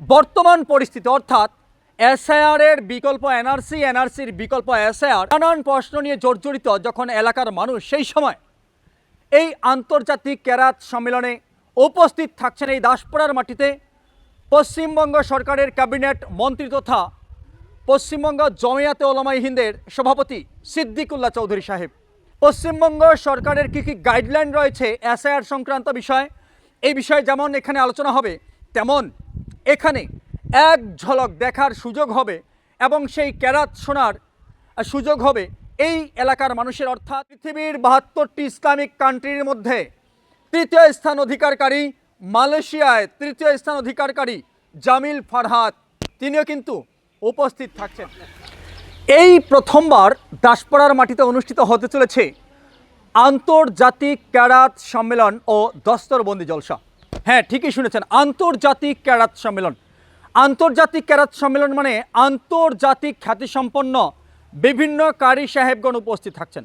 বর্তমান পরিস্থিতি, অর্থাৎ এসআইআর এর বিকল্প, এনআরসি এনআরসির বিকল্প এসআইআর, নানান প্রশ্ন নিয়ে জর্জরিত যখন এলাকার মানুষ, সেই সময় এই আন্তর্জাতিক ক্যারাত সম্মেলনে উপস্থিত থাকছেন এই দাসপাড়ার মাটিতে পশ্চিমবঙ্গ সরকারের ক্যাবিনেট মন্ত্রী তথা পশ্চিমবঙ্গ জমিয়াতে ওলামাই হিন্দের সভাপতি সিদ্দিকুল্লাহ চৌধুরী সাহেব। পশ্চিমবঙ্গ সরকারের কী কী গাইডলাইন রয়েছে এসআইআর সংক্রান্ত বিষয়? এই বিষয়ে যেমন এখানে আলোচনা হবে, তেমন এখানে এক ঝলক দেখার সুযোগ হবে এবং সেই ক্যারাত শোনার সুযোগ হবে এই এলাকার মানুষের, অর্থাৎ পৃথিবীর বাহাত্তরটি ইসলামিক কান্ট্রির মধ্যে। তৃতীয় স্থান অধিকারকারী মালয়েশিয়ায় তৃতীয় স্থান অধিকারকারী জামিল ফারহাত তিনিও কিন্তু উপস্থিত থাকছেন। এই প্রথমবার দাসপাড়ার মাটিতে অনুষ্ঠিত হতে চলেছে আন্তর্জাতিক ক্যারাত সম্মেলন ও দস্তরবন্দি জলসা। হ্যাঁ ঠিকই শুনেছেন, আন্তর্জাতিক ক্যারাত সম্মেলন। আন্তর্জাতিক ক্যারাত সম্মেলন মানে আন্তর্জাতিক খ্যাতিসম্পন্ন বিভিন্ন কারি সাহেবগণ উপস্থিত থাকছেন।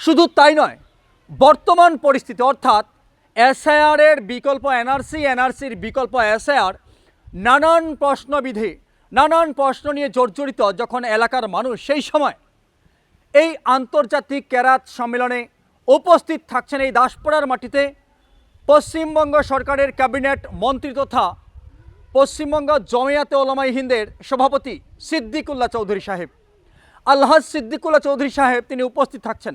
শুধু তাই নয়, বর্তমান পরিস্থিতি, অর্থাৎ এসআইআর এর বিকল্প, এনআরসি এনআরসির বিকল্প এসআইআর, নানান প্রশ্নবিধি, নানান প্রশ্ন নিয়ে জর্জরিত যখন এলাকার মানুষ, সেই সময় এই আন্তর্জাতিক ক্যারাত সম্মেলনে উপস্থিত থাকছেন এই দাসপাড়ার মাটিতে পশ্চিমবঙ্গ সরকারের ক্যাবিনেট মন্ত্রী তথা পশ্চিমবঙ্গ জমিয়াতে ওলামাই হিন্দের সভাপতি সিদ্দিকুল্লাহ চৌধুরী সাহেব। আলহাজ সিদ্দিকুল্লাহ চৌধুরী সাহেব তিনি উপস্থিত থাকছেন।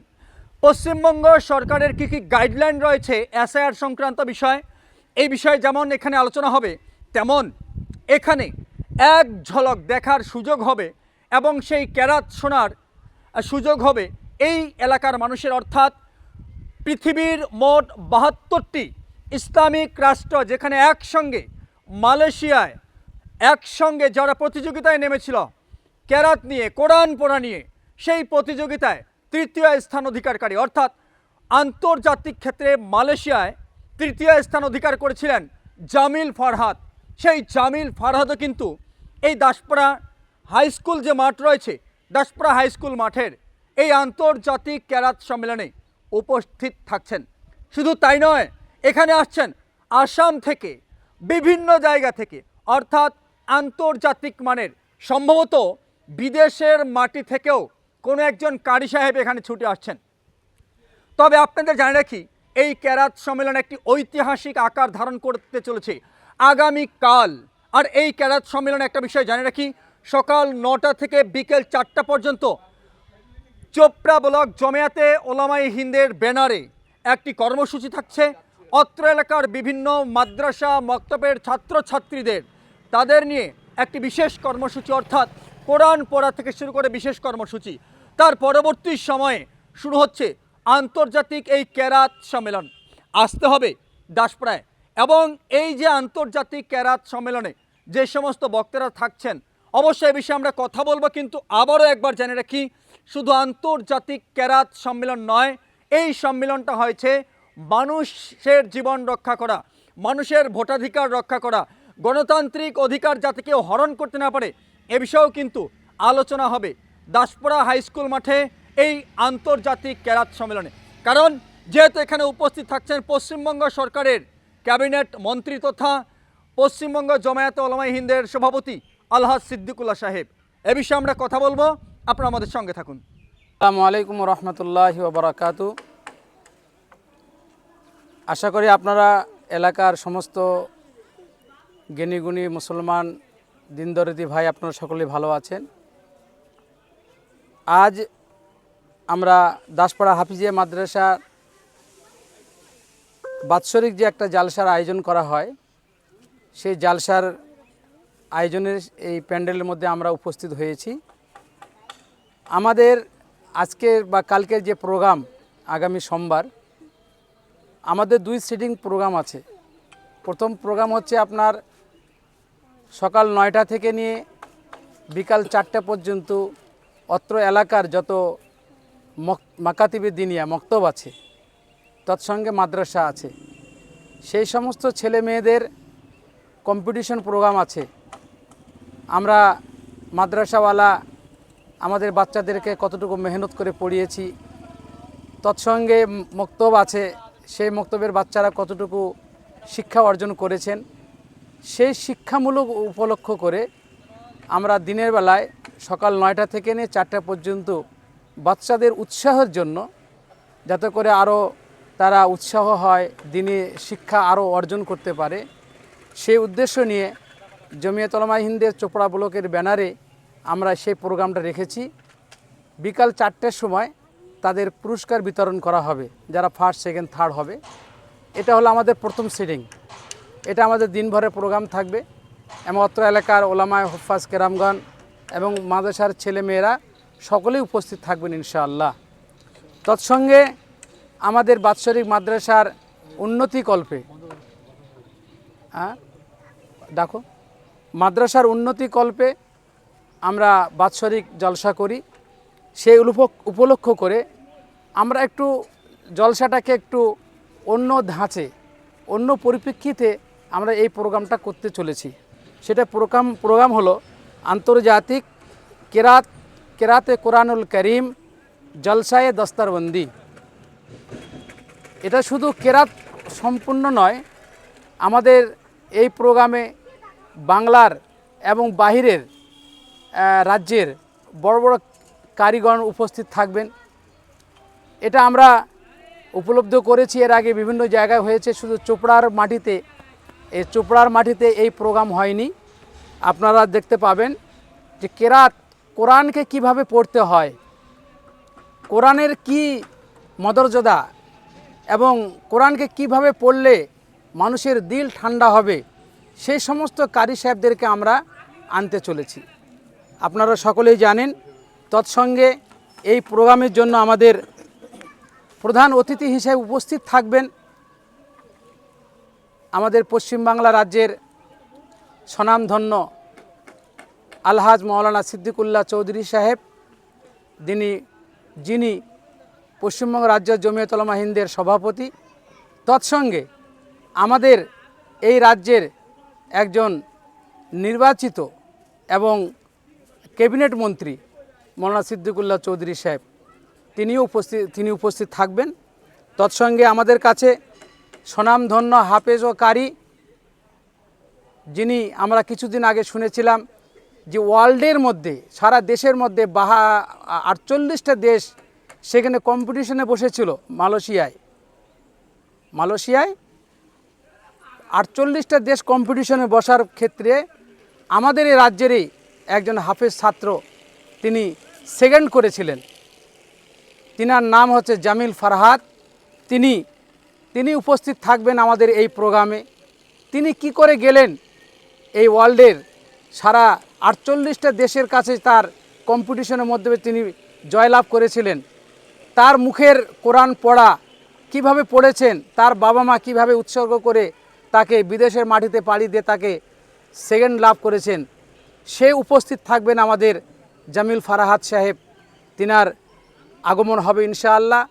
পশ্চিমবঙ্গ সরকারের কী কী গাইডলাইন রয়েছে এসআইআর সংক্রান্ত বিষয়? এই বিষয়ে যেমন এখানে আলোচনা হবে, তেমন এখানে এক ঝলক দেখার সুযোগ হবে এবং সেই ক্যারাত শোনার সুযোগ হবে। এই এলাকার মানুষের অর্থাৎ পৃথিবীর মোট বাহাত্তরটি ইসলামিক রাষ্ট্র যেখানে একসঙ্গে মালয়েশিয়ায় একসঙ্গে যারা প্রতিযোগিতায় নেমেছিল ক্যারাত নিয়ে, কোরআন পড়া নিয়ে, সেই প্রতিযোগিতায় তৃতীয় স্থান অধিকারকারী। অর্থাৎ আন্তর্জাতিক ক্ষেত্রে মালয়েশিয়ায় তৃতীয় স্থান অধিকার করেছিলেন জামিল ফারহাদ। সেই জামিল ফারহাদও কিন্তু এই দাসপাড়া হাই স্কুল যে মাঠ রয়েছে, দাসপাড়া হাই স্কুল মাঠের এই আন্তর্জাতিক ক্যারাত সম্মেলনে উপস্থিত থাকছেন। শুধু তাই নয় এখানে আসছেন আসাম থেকে বিভিন্ন জায়গা থেকে, অর্থাৎ আন্তর্জাতিক মানের। সম্ভবত বিদেশের মাটি থেকেও কোনো একজন কারি সাহেব এখানে ছুটে আসছেন। তবে আপনাদের জানে রাখি, এই ক্যারাত সম্মেলন একটি ঐতিহাসিক আকার ধারণ করতে চলেছে আগামীকাল। আর এই ক্যারাত সম্মেলনে একটা বিষয় জানে রাখি, সকাল নটা থেকে বিকেল চারটা পর্যন্ত চোপড়া ব্লক জমিয়াতে ওলামাই হিন্দের ব্যানারে একটি কর্মসূচি থাকছে। অত্র এলাকার বিভিন্ন মাদ্রাসা মক্তবের ছাত্রছাত্রীদের, তাদের নিয়ে একটি বিশেষ কর্মসূচি, অর্থাৎ কোরআন পড়া থেকে শুরু করে বিশেষ কর্মসূচি। তার পরবর্তী সময়ে শুরু হচ্ছে আন্তর্জাতিক এই ক্যারাত সম্মেলন। আসতে হবে দাসপ্রায় এবং এই যে আন্তর্জাতিক ক্যারাত সম্মেলনে যে সমস্ত বক্তারা থাকছেন, অবশ্যই এই বিষয়ে আমরা কথা বলব, কিন্তু আবারও একবার জেনে রাখি, শুধু আন্তর্জাতিক ক্যারাত সম্মেলন নয়, এই সম্মেলনটা হয়েছে মানুষের জীবন রক্ষা করা, মানুষের ভোটাধিকার রক্ষা করা, গণতান্ত্রিক অধিকার যাতে কেউ হরণ করতে না পারে, এ বিষয়েও কিন্তু আলোচনা হবে দাসপাড়া হাইস্কুল মাঠে এই আন্তর্জাতিক ক্যারাত সম্মেলনে। কারণ যেহেতু এখানে উপস্থিত থাকছেন পশ্চিমবঙ্গ সরকারের ক্যাবিনেট মন্ত্রী তথা পশ্চিমবঙ্গ জমায়েত ওলামাই হিন্দের সভাপতি আলহাজ সিদ্দিকুল্লাহ সাহেব। এ বিষয়ে আমরা কথা বলব। আপনারা আমাদের সঙ্গে থাকুন। আসসালামু আলাইকুম রহমতুল্লাহ বারাকাতু আশা করি আপনারা এলাকার সমস্ত জ্ঞানীগুণী মুসলমান দিনদরিদি ভাই আপনারা সকলেই ভালো আছেন। আজ আমরা দাসপাড়া হাফিজিয়া মাদ্রাসার বাৎসরিক যে একটা জালসার আয়োজন করা হয়, সেই জালসার আয়োজনের এই প্যান্ডেলের মধ্যে আমরা উপস্থিত হয়েছি। আমাদের আজকের বা কালকের যে প্রোগ্রাম আগামী সোমবার আমাদের দুই সিটিং প্রোগ্রাম আছে। প্রথম প্রোগ্রাম হচ্ছে আপনার সকাল নয়টা থেকে নিয়ে বিকাল চারটে পর্যন্ত অত্র এলাকার যত মক- মাকাতিবে দিনিয়া মক্তব আছে, তৎসঙ্গে মাদ্রাসা আছে। সেই সমস্ত ছেলে মেয়েদের কম্পিটিশন প্রোগ্রাম আছে। আমরা মাদ্রাসাওয়ালা আমাদের বাচ্চাদেরকে কতটুকু মেহনত করে পড়িয়েছি, তৎসঙ্গে মক্তব আছে। সেই মক্তবের বাচ্চারা কতটুকু শিক্ষা অর্জন করেছেন, সেই শিক্ষামূলক উপলক্ষ করে আমরা দিনের বেলায় সকাল নয়টা থেকে নিয়ে চারটা পর্যন্ত বাচ্চাদের উৎসাহের জন্য যাতে করে আরও তারা উৎসাহ হয়, দিনে শিক্ষা আরও অর্জন করতে পারে। সেই উদ্দেশ্য নিয়ে জমিয়তলমা হিন্দের চোপড়া ব্লকের ব্যানারে আমরা সেই প্রোগ্রামটা রেখেছি। বিকাল চারটের সময় তাদের পুরস্কার বিতরণ করা হবে, যারা ফার্স্ট সেকেন্ড থার্ড হবে। এটা হলো আমাদের প্রথম সিটিং এটা আমাদের দিনভরের প্রোগ্রাম থাকবে। এবং অত্র এলাকার ওলামায় হফাজ কেরামগণ এবং মাদ্রাসার ছেলেমেয়েরা সকলেই উপস্থিত থাকবেন ইনশাআল্লাহ। তৎসঙ্গে আমাদের বাৎসরিক মাদ্রাসার উন্নতিকল্পে হ্যাঁ দেখো মাদ্রাসার উন্নতিকল্পে আমরা বাৎসরিক জলসা করি। সেই উপলক্ষ করে আমরা একটু জলসাটাকে একটু অন্য ধাঁচে, অন্য পরিপ্রেক্ষিতে আমরা এই প্রোগ্রামটা করতে চলেছি। সেটা প্রোগ্রাম প্রোগ্রাম হলো আন্তর্জাতিক কেরাত, কেরাতে কোরআনুল করিম জলসায়ে দস্তারবন্দি। এটা শুধু কেরাত সম্পূর্ণ নয়, আমাদের এই প্রোগ্রামে বাংলার এবং বাহিরের রাজ্যের বড় বড় কারিগণ উপস্থিত থাকবেন। এটা আমরা উপলব্ধ করেছি, এর আগে বিভিন্ন জায়গায় হয়েছে, শুধু চোপড়ার মাটিতে এই চোপড়ার মাটিতে এই প্রোগ্রাম হয়নি। আপনারা দেখতে পাবেন যে কেরাত কোরআনকে কীভাবে পড়তে হয়, কোরআনের কি মদর্যাদা এবং কোরআনকে কীভাবে পড়লে মানুষের দিল ঠান্ডা হবে, সেই সমস্ত কারি সাহেবদেরকে আমরা আনতে চলেছি। আপনারা সকলেই জানেন তৎসঙ্গে এই প্রোগ্রামের জন্য আমাদের প্রধান অতিথি হিসেবে উপস্থিত থাকবেন আমাদের পশ্চিমবাংলা রাজ্যের স্বনামধন্য আলহাজ মৌলানা সিদ্দিকুল্লাহ চৌধুরী সাহেব তিনি যিনি পশ্চিমবঙ্গ রাজ্য জমিয়তলমা হিন্দের সভাপতি। তৎসঙ্গে আমাদের এই রাজ্যের একজন নির্বাচিত এবং ক্যাবিনেট মন্ত্রী মৌলানা সিদ্দিকুল্লাহ চৌধুরী সাহেব। তিনিও উপস্থিত, তিনি উপস্থিত থাকবেন। তৎসঙ্গে আমাদের কাছে স্বনামধন্য হাফেজ ও কারি, যিনি আমরা কিছুদিন আগে শুনেছিলাম যে ওয়ার্ল্ডের মধ্যে, সারা দেশের মধ্যে বাহা, আটচল্লিশটা দেশ সেখানে কম্পিটিশনে বসেছিল মালয়েশিয়ায়। মালয়েশিয়ায় আটচল্লিশটা দেশ কম্পিটিশনে বসার ক্ষেত্রে আমাদের এই রাজ্যেরই একজন হাফেজ ছাত্র তিনি সেকেন্ড করেছিলেন। তিনার নাম হচ্ছে জামিল ফারহাদ তিনি তিনি উপস্থিত থাকবেন আমাদের এই প্রোগ্রামে। তিনি কি করে গেলেন এই ওয়ার্ল্ডের? সারা আটচল্লিশটা দেশের কাছে তার কম্পিটিশনের মধ্যে তিনি জয়লাভ করেছিলেন। তার মুখের কোরআন পড়া কীভাবে পড়েছেন? তার বাবা মা কীভাবে উৎসর্গ করে তাকে বিদেশের মাটিতে পাড়ি দিয়ে তাকে সেকেন্ড লাভ করেছেন? সে উপস্থিত থাকবেন আমাদের জামিল ফারাহাত সাহেব, তিনার আগমন হবে ইনশাআল্লাহ।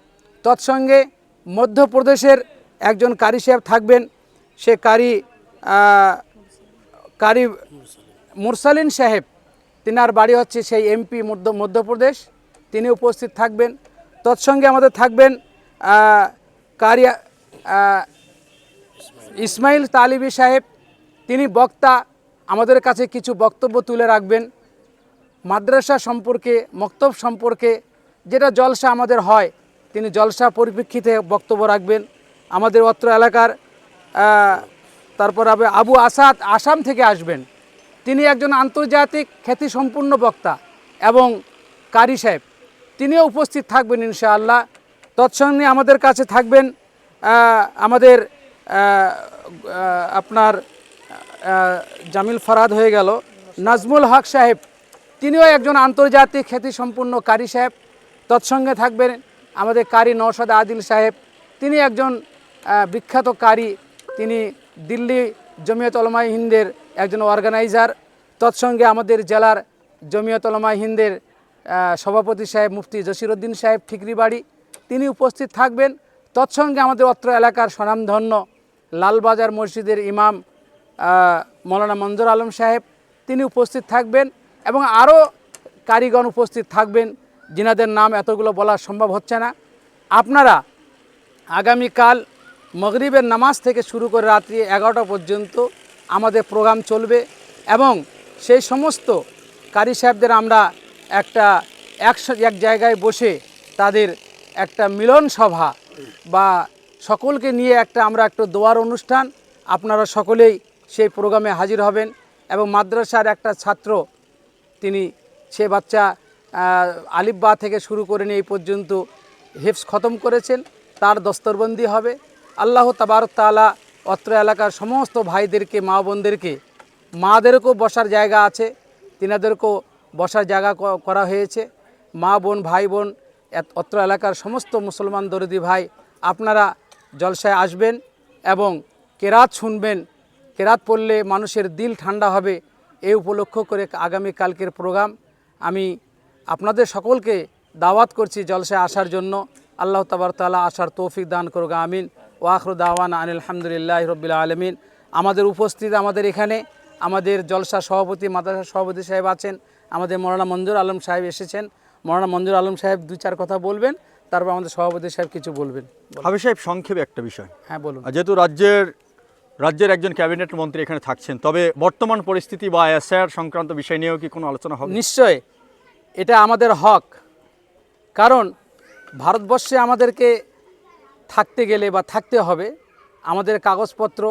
তৎসঙ্গে মধ্যপ্রদেশের একজন কারি সাহেব থাকবেন, সে কারি কারি মুরসালিন সাহেব। তিনার বাড়ি হচ্ছে সেই এমপি মধ্য, মধ্যপ্রদেশ, তিনি উপস্থিত থাকবেন। তৎসঙ্গে আমাদের থাকবেন কারি ইসমাইল তালিবি সাহেব। তিনি বক্তা, আমাদের কাছে কিছু বক্তব্য তুলে রাখবেন। মাদ্রাসা সম্পর্কে, মক্তব সম্পর্কে যেটা জলসা আমাদের হয়, তিনি জলসা পরিপ্রেক্ষিতে বক্তব্য রাখবেন। আমাদের অত্র এলাকার তারপর আবে আবু আসাদ আসাম থেকে আসবেন। তিনি একজন আন্তর্জাতিক খ্যাতিসম্পন্ন বক্তা এবং কারি সাহেব। তিনিও উপস্থিত থাকবেন ইনশাআল্লাহ। তৎসঙ্গে আমাদের কাছে থাকবেন আমাদের আপনার জামিল ফরাদ হয়ে গেল, নাজমুল হক সাহেব। তিনিও একজন আন্তর্জাতিক খ্যাতিসম্পন্ন কারি সাহেব। তৎসঙ্গে থাকবেন আমাদের কারি নওশাদ আদিল সাহেব। তিনি একজন বিখ্যাত কারি। তিনি দিল্লি জমিয়ত ওলামাই হিন্দের একজন অর্গানাইজার তৎসঙ্গে আমাদের জেলার জমিয়ত ওলামাই হিন্দের সভাপতি সাহেব মুফতি জসিরুদ্দিন সাহেব ঠিকরি বাড়ি তিনি উপস্থিত থাকবেন। তৎসঙ্গে আমাদের অত্র এলাকার স্বনামধন্য লালবাজার মসজিদের ইমাম মৌলানা মঞ্জুর আলম সাহেব। তিনি উপস্থিত থাকবেন। এবং আরও কারিগণ উপস্থিত থাকবেন, যিনাদের নাম এতগুলো বলা সম্ভব হচ্ছে না। আপনারা আগামীকাল মগরিবের নামাজ থেকে শুরু করে রাত্রি এগারোটা পর্যন্ত আমাদের প্রোগ্রাম চলবে এবং সেই সমস্ত কারি সাহেবদের আমরা একটা একস- এক জায়গায় বসে তাদের একটা মিলন সভা বা সকলকে নিয়ে একটা আমরা একটা দোয়ার অনুষ্ঠান। আপনারা সকলেই সেই প্রোগ্রামে হাজির হবেন এবং মাদ্রাসার একটা ছাত্র তিনি সে বাচ্চা আহ, আলিফ বা থেকে শুরু করে নিয়ে এই পর্যন্ত হেফস খতম করেছেন। তার দস্তরবন্দি হবে। আল্লাহ তাবারক তাআলা অত্র এলাকার সমস্ত ভাইদেরকে মা বোনদেরকে মাদেরকেও বসার জায়গা আছে। তিনাদেরকেও বসার জায়গা করা হয়েছে। মা বোন ভাই বোন অত্র এলাকার সমস্ত মুসলমান দরদি ভাই আপনারা জলসায় আসবেন এবং কেরাত শুনবেন। কেরাত পড়লে মানুষের দিল ঠান্ডা হবে। এই উপলক্ষ করে আগামী কালকের প্রোগ্রাম আমি আপনাদের সকলকে দাওয়াত করছি জলসায় আসার জন্য। আল্লাহ তালা আসার তৌফিক দান করুক আমিন। ওয়াখরু দাওয়ান আনিল আলহামদুলিল্লাহ রবিল আলমিন। আমাদের উপস্থিত আমাদের এখানে আমাদের জলসা সভাপতি মাদ্রাসা সভাপতি সাহেব আছেন আমাদের মৌলানা মঞ্জুর আলম সাহেব এসেছেন। মৌলানা মঞ্জুর আলম সাহেব দু চার কথা বলবেন তারপর আমাদের সভাপতি সাহেব কিছু বলবেন। হাবিব সাহেব সংক্ষেপে একটা বিষয়। হ্যাঁ বলুন। যেহেতু রাজ্যের রাজ্যের একজন ক্যাবিনেট মন্ত্রী এখানে থাকছেন। তবে বর্তমান পরিস্থিতি বা এসআর সংক্রান্ত বিষয় নিয়েও কি কোনো আলোচনা হবে? নিশ্চয়। এটা আমাদের হক। কারণ ভারতবর্ষে আমাদেরকে থাকতে গেলে বা থাকতে হবে, আমাদের কাগজপত্র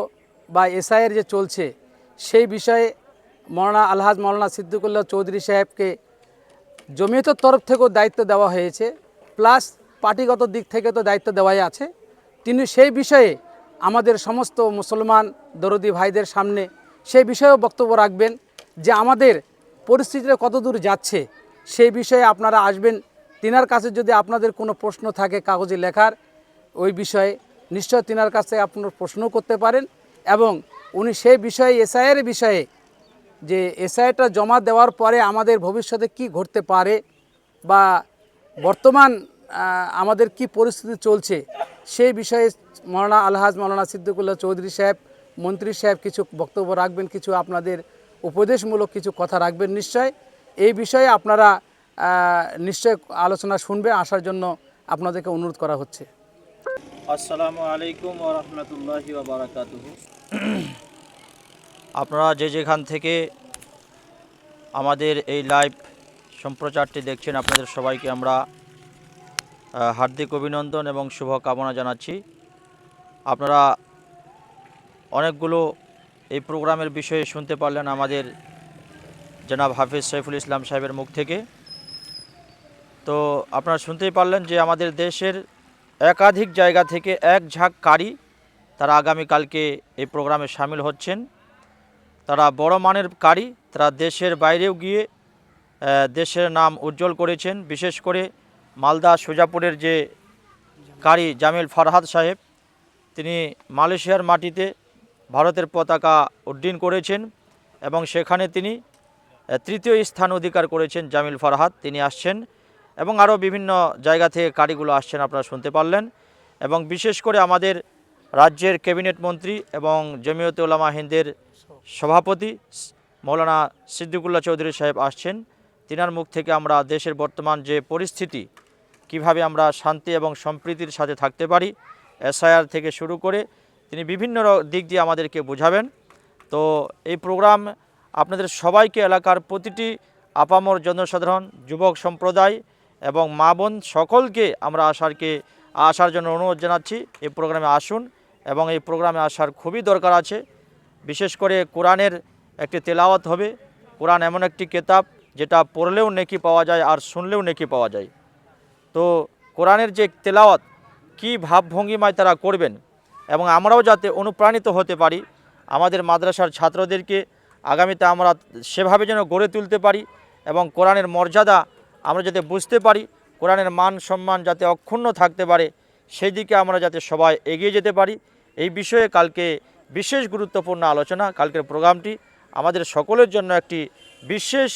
বা এসআইয়ের যে চলছে, সেই বিষয়ে মৌলানা আলহাজ মৌলানা সিদ্দিকুল্লাহ চৌধুরী সাহেবকে জমিয়তের তরফ থেকেও দায়িত্ব দেওয়া হয়েছে, প্লাস পার্টিগত দিক থেকে তো দায়িত্ব দেওয়াই আছে। তিনি সেই বিষয়ে আমাদের সমস্ত মুসলমান দরদি ভাইদের সামনে সেই বিষয়েও বক্তব্য রাখবেন যে আমাদের পরিস্থিতিটা কতদূর যাচ্ছে সেই বিষয়ে আপনারা আসবেন। তিনার কাছে যদি আপনাদের কোনো প্রশ্ন থাকে কাগজে লেখার, ওই বিষয়ে নিশ্চয় তিনার কাছে আপনার প্রশ্ন করতে পারেন এবং উনি সেই বিষয়ে, এসআইয়ের বিষয়ে যে এসআইটা জমা দেওয়ার পরে আমাদের ভবিষ্যতে কি ঘটতে পারে বা বর্তমান আমাদের কি পরিস্থিতি চলছে সেই বিষয়ে মৌলানা আলহাজ মৌলানা সিদ্দিকুল্লাহ চৌধুরী সাহেব মন্ত্রী সাহেব কিছু বক্তব্য রাখবেন কিছু আপনাদের উপদেশমূলক কিছু কথা রাখবেন নিশ্চয়। এই বিষয়ে আপনারা নিশ্চয় আলোচনা শুনবে আসার জন্য আপনাদেরকে অনুরোধ করা হচ্ছে। আসসালামু আলাইকুম ওয়া রাহমাতুল্লাহি আপনারা যে যেখান থেকে আমাদের এই লাইভ সম্প্রচারটি দেখছেন আপনাদের সবাইকে আমরা হার্দিক অভিনন্দন এবং শুভকামনা জানাচ্ছি। আপনারা অনেকগুলো এই প্রোগ্রামের বিষয়ে শুনতে পারলেন আমাদের জনাব হাফিজ সাইফুল ইসলাম সাহেবের মুখ থেকে। তো আপনারা শুনতেই পারলেন যে আমাদের দেশের একাধিক জায়গা থেকে এক ঝাঁক কারি তারা আগামীকালকে এই প্রোগ্রামে সামিল হচ্ছেন। তারা বড় মানের কারি, তারা দেশের বাইরেও গিয়ে দেশের নাম উজ্জ্বল করেছেন। বিশেষ করে মালদা সুজাপুরের যে কারি জামিল ফরহাদ সাহেব, তিনি মালয়েশিয়ার মাটিতে ভারতের পতাকা উড্ডীন করেছেন এবং সেখানে তিনি তৃতীয় স্থান অধিকার করেছেন জামিল ফরহাদ। তিনি আসছেন এবং আরও বিভিন্ন জায়গা থেকে কারিগুলো আসছেন আপনারা শুনতে পারলেন। এবং বিশেষ করে আমাদের রাজ্যের ক্যাবিনেট মন্ত্রী এবং জমিয়তে ওলামা হিন্দের সভাপতি মৌলানা সিদ্দিকুল্লাহ চৌধুরী সাহেব আসছেন। তিনার মুখ থেকে আমরা দেশের বর্তমান যে পরিস্থিতি, কীভাবে আমরা শান্তি এবং সম্প্রীতির সাথে থাকতে পারি, এসআইআর থেকে শুরু করে তিনি বিভিন্ন দিক দিয়ে আমাদেরকে বোঝাবেন। তো এই প্রোগ্রাম আপনাদের সবাইকে এলাকার প্রতিটি আপামর জনসাধারণ, যুবক সম্প্রদায় এবং মা বোন সকলকে আমরা আসারকে আসার জন্য অনুরোধ জানাচ্ছি, এই প্রোগ্রামে আসুন এবং এই প্রোগ্রামে আসার খুবই দরকার আছে। বিশেষ করে কোরআনের একটি তেলাওয়াত হবে। কোরআন এমন একটি কেতাব যেটা পড়লেও নেকি পাওয়া যায় আর শুনলেও নেকি পাওয়া যায়। তো কোরআনের যে তেলাওয়াত, কী ভাবভঙ্গিমায় তারা করবেন এবং আমরাও যাতে অনুপ্রাণিত হতে পারি, আমাদের মাদ্রাসার ছাত্রদেরকে আগামীতে আমরা সেভাবে যেন গড়ে তুলতে পারি এবং কোরআনের মর্যাদা আমরা যাতে বুঝতে পারি, কোরআনের মান সম্মান যাতে অক্ষুণ্ণ থাকতে পারে, সেই দিকে আমরা যাতে সবাই এগিয়ে যেতে পারি। এই বিষয়ে কালকে বিশেষ গুরুত্বপূর্ণ আলোচনা, কালকের প্রোগ্রামটি আমাদের সকলের জন্য একটি বিশেষ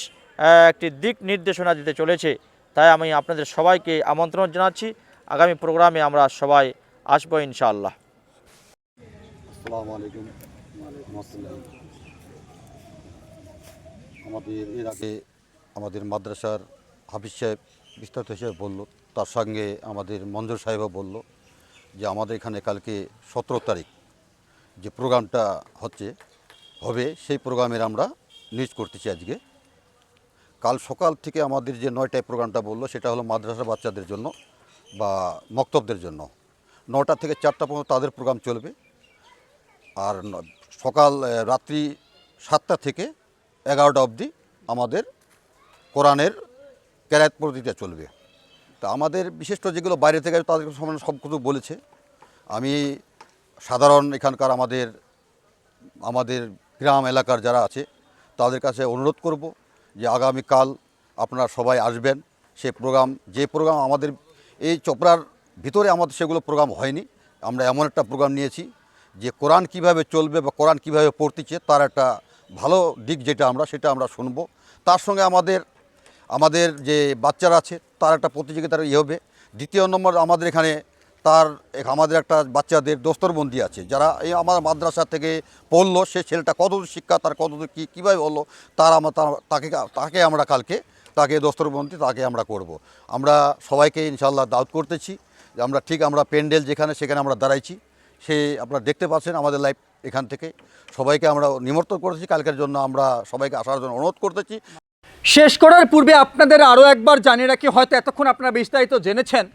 একটি দিক নির্দেশনা দিতে চলেছে। তাই আমি আপনাদের সবাইকে আমন্ত্রণ জানাচ্ছি। আগামী প্রোগ্রামে আমরা সবাই আসব ইনশাআল্লাহ। আমাদের এর আগে আমাদের মাদ্রাসার হাফিজ সাহেব, বিস্তারিত হিসেবে বলল, তার সঙ্গে আমাদের মঞ্জুর সাহেবও বলল যে আমাদের এখানে কালকে সতেরো তারিখ যে প্রোগ্রামটা হচ্ছে, হবে সেই প্রোগ্রামের আমরা নিউজ করতেছি আজকে। কাল সকাল থেকে আমাদের যে নয়টায় প্রোগ্রামটা বলল, সেটা হলো মাদ্রাসা বাচ্চাদের জন্য বা মক্তবদের জন্য। নটা থেকে চারটা পর্যন্ত তাদের প্রোগ্রাম চলবে। আর সকাল রাত্রি সাতটা থেকে এগারোটা অবধি আমাদের কোরআনের ক্যারাত পদ্ধতিতে চলবে। তা আমাদের বিশেষ যেগুলো বাইরে থেকে তাদের সমান সব কিছু বলেছে, আমি সাধারণ এখানকার আমাদের আমাদের গ্রাম এলাকার যারা আছে, তাদের কাছে অনুরোধ করব যে আগামীকাল আপনারা সবাই আসবেন, সে প্রোগ্রাম, যে প্রোগ্রাম আমাদের, এই চোপড়ার ভিতরে আমাদের সেগুলো প্রোগ্রাম হয়নি। আমরা এমন একটা প্রোগ্রাম নিয়েছি যে কোরআন কীভাবে চলবে বা কোরআন কীভাবে পড়তেছে তার একটা ভালো দিক যেটা আমরা, সেটা আমরা শুনব। তার সঙ্গে আমাদের আমাদের যে বাচ্চারা আছে তার একটা প্রতিযোগিতার ইয়ে হবে। দ্বিতীয় নম্বর আমাদের এখানে তার আমাদের একটা বাচ্চাদের দোস্তরবন্দি আছে। যারা এই আমার মাদ্রাসা থেকে পড়ল, সে ছেলেটা কতদূর শিক্ষা, তার কতদূর কী, কীভাবে হলো তার আমরা তাকে তাকে আমরা কালকে, তাকে দোস্তরবন্দি, তাকে আমরা করব। আমরা সবাইকে ইনশাল্লাহ দাউদ করতেছি। যে আমরা ঠিক আমরা প্যান্ডেল যেখানে সেখানে আমরা দাঁড়াইছি। সে আপনারা দেখতে পাচ্ছেন আমাদের লাইভ এখান থেকে। সবাইকে আমরা নিমন্ত্রণ করেছি কালকের জন্য আমরা সবাইকে আসার জন্য অনুরোধ করতেছি। শেষ করার পূর্বে আপনাদের আরও একবার জানিয়ে রাখি, হয়তো এতক্ষণ আপনারা বিস্তারিত জেনেছেন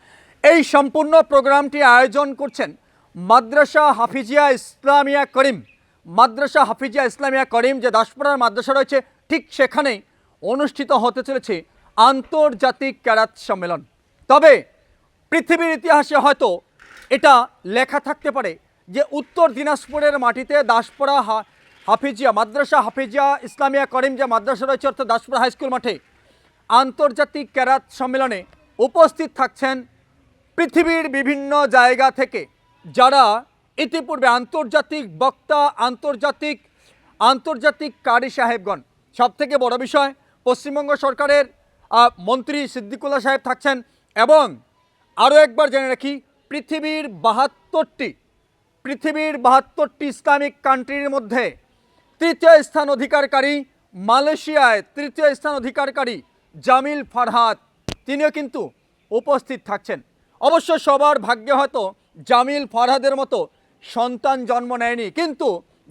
এই সম্পূর্ণ প্রোগ্রামটি আয়োজন করছেন মাদ্রাসা হাফিজিয়া ইসলামিয়া করিম। মাদ্রাসা হাফিজিয়া ইসলামিয়া করিম যে দাসপাড়ার মাদ্রাসা রয়েছে, ঠিক সেখানেই অনুষ্ঠিত হতে চলেছে আন্তর্জাতিক ক্যারাত সম্মেলন। তবে পৃথিবীর ইতিহাসে হয়তো এটা লেখা থাকতে পারে যে উত্তর দিনাজপুরের মাটিতে দাসপাড়া হাফিজিয়া, মাদ্রাসা হাফিজিয়া ইসলামিয়া করিম যে মাদ্রাসা রয়েছে অর্থাৎ দাসপাড়া হাই স্কুল মাঠে আন্তর্জাতিক ক্যারাত সম্মেলনে উপস্থিত থাকছেন পৃথিবীর বিভিন্ন জায়গা থেকে যারা ইতিপূর্বে আন্তর্জাতিক বক্তা, আন্তর্জাতিক আন্তর্জাতিক কারি সাহেবগণ সব থেকে বড় বিষয়, পশ্চিমবঙ্গ সরকারের মন্ত্রী সিদ্দিকুল্লা সাহেব থাকছেন এবং আরও একবার জেনে রাখি, পৃথিবীর বাহাত্তরটি পৃথিবীর বাহাত্তরটি ইসলামিক কান্ট্রির মধ্যে তৃতীয় স্থান অধিকারকারী মালয়েশিয়ায় তৃতীয় স্থান অধিকারকারী জামিল ফারহাদ, তিনিও কিন্তু উপস্থিত থাকছেন। অবশ্য সবার ভাগ্যে হয়তো জামিল ফারহাদের মতো সন্তান জন্ম নেয়নি, কিন্তু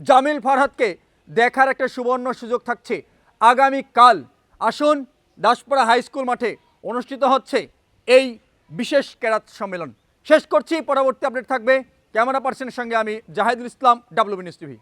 জামিল ফারহাদকে দেখার একটা সুবর্ণ সুযোগ থাকছে। আগামীকাল আসুন দাসপাড়া হাই স্কুল মাঠে অনুষ্ঠিত হচ্ছে এই বিশেষ কেরাত সম্মেলন। শেষ করছি, পরবর্তী আপডেট থাকবে। ক্যামেরা পার্সনের সঙ্গে আমি Jahidul Islam W news TV.